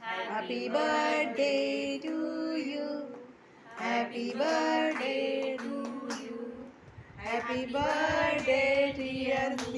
Happy birthday to you. Happy birthday to you. Happy birthday dear